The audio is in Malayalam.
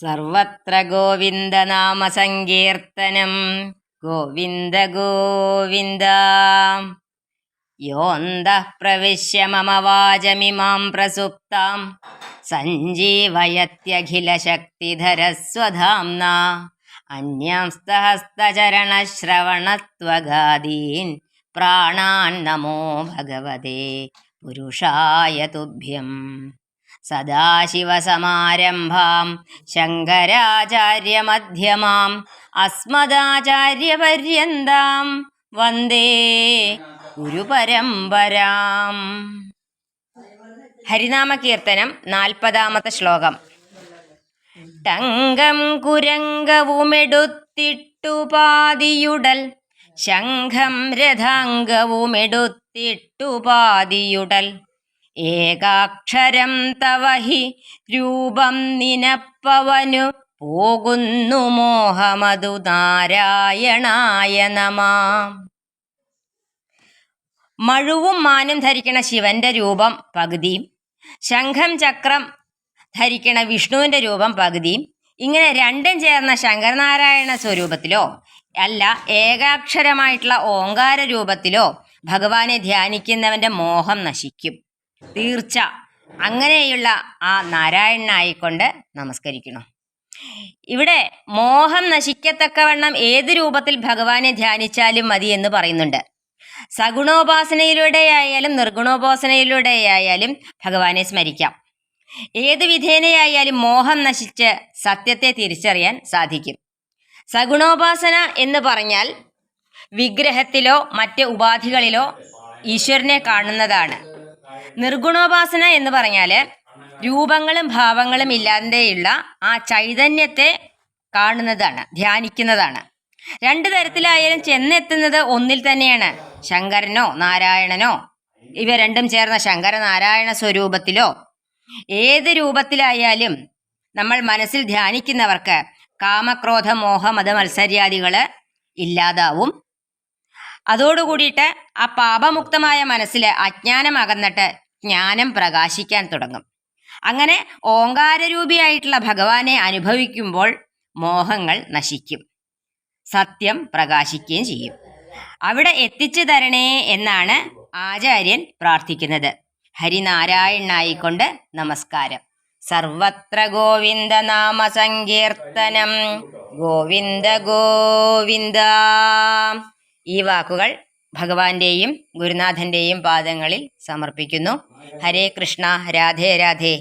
സർവത്ര ഗോവിന്ദനാമസങ്കീർത്തനം ഗോവിന്ദ ഗോവിന്ദ. യോന്തഃ പ്രവിശ്യ മമ വാചമിമാം പ്രസുപ്താം. സഞ്ജീവയത്യഖിലശക്തിധരസ്വധാംന. അന്യാസ്തഹസ്തചരണശ്രവണത്വഗാദീൻ. പ്രാണാൻ നമോ ഭഗവതേ. പുരുഷായ തുഭ്യം. സദാശിവസമാരംഭാം ശങ്കരാചാര്യമധ്യമാം അസ്മദാചാര്യപര്യന്താം വന്ദേ ഗുരുപരമ്പരാം. ഹരിനാമ കീർത്തനം നാൽപ്പതാമത്തെ ശ്ലോകം. ടങ്കം കുരംഗവുമെടുത്തിട്ടുപാതിയുടൽ ശംഖം രഥാംഗവുമെടുത്തിട്ടുപാതിയുടൽ. ഏകാക്ഷരം തവഹി രൂപം നിനപ്പവനു പോകുന്നു മോഹമതു നാരായണായ നമാം. മഴുവും മാനും ധരിക്കണ ശിവന്റെ രൂപം പകുതിയും ശംഖം ചക്രം ധരിക്കണ വിഷ്ണുവിന്റെ രൂപം പകുതിയും ഇങ്ങനെ രണ്ടും ചേർന്ന ശങ്കരനാരായണ സ്വരൂപത്തിലോ അല്ല ഏകാക്ഷരമായിട്ടുള്ള ഓങ്കാര രൂപത്തിലോ ഭഗവാനെ ധ്യാനിക്കുന്നവന്റെ മോഹം നശിക്കും. തീർച്ച. അങ്ങനെയുള്ള ആ നാരായണനായിക്കൊണ്ട് നമസ്കരിക്കണം ഇവിടെ മോഹം നശിക്കത്തക്കവണ്ണം ഏത് രൂപത്തിൽ ഭഗവാനെ ധ്യാനിച്ചാലും മതി എന്ന് പറയുന്നുണ്ട്. സഗുണോപാസനയിലൂടെയായാലും നിർഗുണോപാസനയിലൂടെയായാലും ഭഗവാനെ സ്മരിക്കാം. ഏത് വിധേനയായാലും മോഹം നശിച്ച് സത്യത്തെ തിരിച്ചറിയാൻ സാധിക്കും. സഗുണോപാസന എന്ന് പറഞ്ഞാൽ വിഗ്രഹത്തിലോ മറ്റ് ഉപാധികളിലോ ഈശ്വരനെ കാണുന്നതാണ്. നിർഗുണോപാസന എന്ന് പറഞ്ഞാൽ രൂപങ്ങളും ഭാവങ്ങളും ഇല്ലാതെയുള്ള ആ ചൈതന്യത്തെ കാണുന്നതാണ് ധ്യാനിക്കുന്നതാണ്. രണ്ടു തരത്തിലായാലും ചെന്നെത്തുന്നത് ഒന്നിൽ തന്നെയാണ്. ശങ്കരനോ നാരായണനോ ഇവ രണ്ടും ചേർന്ന ശങ്കര നാരായണ സ്വരൂപത്തിലോ ഏത് രൂപത്തിലായാലും നമ്മൾ മനസ്സിൽ ധ്യാനിക്കുന്നവർക്ക് കാമക്രോധ മോഹ മത മത്സര്യാദികൾ ഇല്ലാതാവും. അതോടുകൂടിയിട്ട് ആ പാപമുക്തമായ മനസ്സിൽ അജ്ഞാനം അകന്നിട്ട് ജ്ഞാനം പ്രകാശിക്കാൻ തുടങ്ങും. അങ്ങനെ ഓങ്കാരരൂപിയായിട്ടുള്ള ഭഗവാനെ അനുഭവിക്കുമ്പോൾ മോഹങ്ങൾ നശിക്കും. സത്യം പ്രകാശിക്കുകയും ചെയ്യും. അവിടെ എത്തിച്ചു തരണേ എന്നാണ് ആചാര്യൻ പ്രാർത്ഥിക്കുന്നത്. ഹരിനാരായണായിക്കൊണ്ട് നമസ്കാരം. സർവത്ര ഗോവിന്ദ നാമ സങ്കീർത്തനം ഗോവിന്ദ ഗോവിന്ദ. ഈ വാക്കുകൾ ഭഗവാന്റെയും ഗുരുനാഥന്റെയും പാദങ്ങളിൽ സമർപ്പിക്കുന്നു. ഹരേ കൃഷ്ണ രാധേ രാധേ.